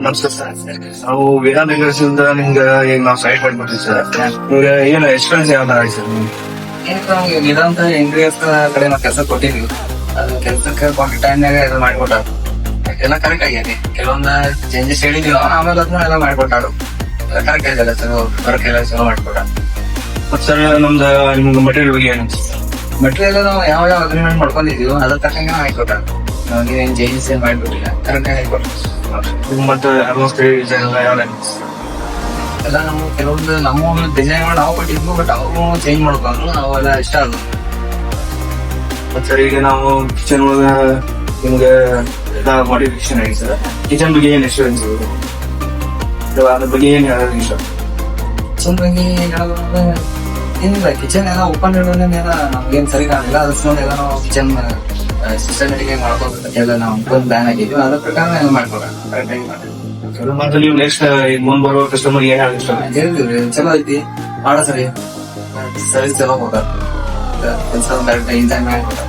ನಮಸ್ಕಾರ ಸರ್ ನಾವು ವೇದಾಂತ ಇಂದ ನಿಮ್ಗೆ ಈಗ ನಾವು ಸೈಟ್ ಮಾಡ್ಬಿಟ್ಟಿವಿ ಸರ್. ಈಗ ಏನು ಎಕ್ಸ್ಪೀರಿಯನ್ಸ್ ಯಾವ ಆಯ್ತು ಸರ್ ನಿಮ್ಗೆ? ನಿರಂತರ ಇಂಗ್ರಿಯಸ್ ಕಡೆ ನಾವು ಕೆಲಸ ಕೊಟ್ಟಿದ್ವಿ. ಅದು ಕೆಲಸಕ್ಕೆ ಟೈಮ್ನಾಗ ಇದು ಮಾಡ್ಕೊಟ್ಟ ಎಲ್ಲ ಕರೆಕ್ಟ್ ಆಗೈತಿ ಕೆಲವೊಂದು ಚೇಂಜಸ್ ಹೇಳಿದ್ವಿ ಆಮೇಲೆ ಅದನ್ನ ಎಲ್ಲ ಮಾಡ್ಕೊಟ್ಟಾಡು ಕರೆಕ್ಟ್ ಆಗಿದೆ ಸರ್. ವರ್ಕ್ ಎಲ್ಲ ಚಲೋ ಮಾಡ್ಕೊಟ್ಟ ಮತ್ತೆ ಸರ್ ನಮ್ದು ನಿಮ್ಗೆ ಮಟೀರಿಯಲ್ ಬಗ್ಗೆ ಏನು ಮೆಟೀರಿಯಲ್ ನಾವು ಯಾವ ಯಾವ ಅಗ್ರಿಮೆಂಟ್ ಮಾಡ್ಕೊಂಡಿದೀವಿ ಅದ್ರ ತಕ್ಕಂಗೆ ನಾವು ಏನ್ ಚೇಂಜಸ್ ಏನು ಮಾಡ್ಬಿಟ್ಟಿಲ್ಲ. ಕರೆಕ್ಟ್ ಆಗಿ ಮತ್ತು ಆಲ್ಮೋಸ್ಟ್ ಡಿಸೈನ್ ಎಲ್ಲ ಯಾವ ಎಲ್ಲ ನಾವು ಕೆಲವೊಂದು ನಮ್ಮ ಡಿಸೈನ್ ನಾವು ಕೊಟ್ಟಿದ್ವು ಬಟ್ ಅವರು ಚೇಂಜ್ ಮಾಡ್ಕೊಂಡ್ರು ಅವೆಲ್ಲ ಇಷ್ಟ ಆಗೋದು. ಮತ್ತು ಸರ್ ಈಗ ನಾವು ಕಿಚನ್ ಒಳಗೆ ನಿಮ್ಗೆ ಎಲ್ಲ ಮಾಡಿಫಿಕೇಶನ್ ಆಗಿದೆ ಸರ್. ಕಿಚನ್ ಬಗ್ಗೆ ಏನು ಎಕ್ಸ್ಪೀರಿಯನ್ಸ್ ಇದೆ ಅದ್ರ ಬಗ್ಗೆ ಏನು ಹೇಳೋದು ಇಷ್ಟ? ಕಿಚನ್ ಬಗ್ಗೆ ಹೇಳೋದಂದ್ರೆ ಏನಿಲ್ಲ. ಕಿಚನ್ ಎಲ್ಲ ಓಪನ್ ಇಡೋದ್ರಿಂದ ನಮ್ಗೇನ್ ಸರಿ ಕಾಣಿಲ್ಲ ಅದ್ರ ಎಲ್ಲ ನಾವು ಕಿಚನ್ ಸಿಸ್ಟಮೆಟಿಕ್ ಆಗಿ ಮಾಡ್ಕೋಬೇಕಂತ ನಾವು ಒಂದು ಪ್ಲಾನ್ ಆಗಿದ್ವಿ. ಅದ್ರ ಪ್ರಕಾರ ನಾವು ಮಾಡ್ಕೊಡೋಣ ಮಾಡಿ ಮತ್ತೆ ನೀವು ನೆಕ್ಸ್ಟ್ ಈಗ ಮುಂದೆ ಬರೋ ಕಸ್ಟಮರ್ ಏನ್ ಹೇಳಿದ್ರಿ ಹೇಳ್ತೀವಿ ಚಲೋ ಐತಿ. ಮಾಡ ಸರಿ. ಸರ್ವಿಸ್ ಚಲೋ ಹೋದ ಕೆಲಸ ಕರೆಕ್ಟ್ ಇಂಜಾಯ್ ಮಾಡ್ಕೊಡ